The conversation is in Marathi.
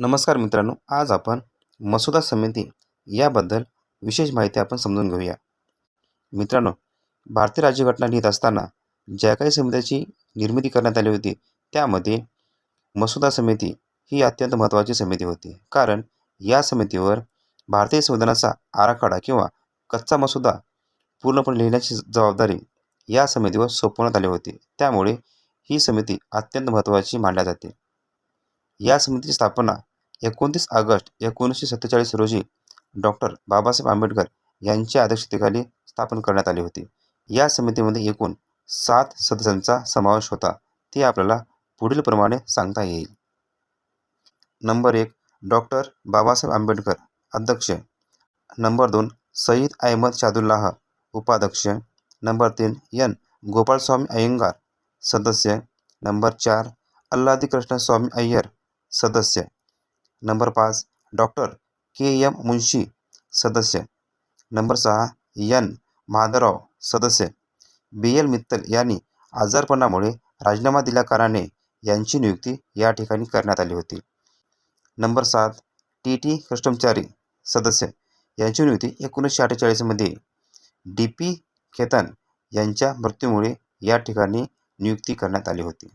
नमस्कार मित्रांनो आज आपण मसुदा समिती याबद्दल विशेष माहिती आपण समजून घेऊया. मित्रांनो भारतीय राज्यघटना लिहित असताना ज्या काही समित्याची निर्मिती करण्यात आली होती त्यामध्ये मसुदा समिती ही अत्यंत महत्त्वाची समिती होती. कारण या समितीवर भारतीय संविधानाचा आराखडा किंवा कच्चा मसुदा पूर्णपणे लिहिण्याची जबाबदारी या समितीवर सोपवण्यात आली होती. त्यामुळे ही समिती अत्यंत महत्त्वाची मानल्या जाते. या समितीची स्थापना एकोणतीस ऑगस्ट एकोणीसशे सत्तेचाळीस रोजी डॉक्टर बाबासाहेब आंबेडकर यांच्या अध्यक्षतेखाली स्थापन करण्यात आली होती. या समितीमध्ये एकूण सात सदस्यांचा समावेश होता. ते आपल्याला पुढीलप्रमाणे सांगता येईल. नंबर एक डॉक्टर बाबासाहेब आंबेडकर अध्यक्ष. नंबर दोन सईद अहमद शादुल्लाह उपाध्यक्ष. नंबर तीन एन. गोपाळस्वामी अय्यंगार सदस्य. नंबर चार अल्लादी कृष्णस्वामी अय्यर सदस्य. नंबर पाच डॉक्टर के एम मुंशी सदस्य. नंबर सहा यन माधवराव सदस्य. बी एल मित्तल यांनी आजारपणामुळे राजीनामा दिल्याकारणाने यांची नियुक्ती या ठिकाणी करण्यात आली होती. नंबर सात टी टी कृष्णमचारी सदस्य. यांची नियुक्ती एकोणीसशे अठ्ठेचाळीसमध्ये डी पी खेतन यांच्या मृत्यूमुळे या ठिकाणी नियुक्ती करण्यात आली होती.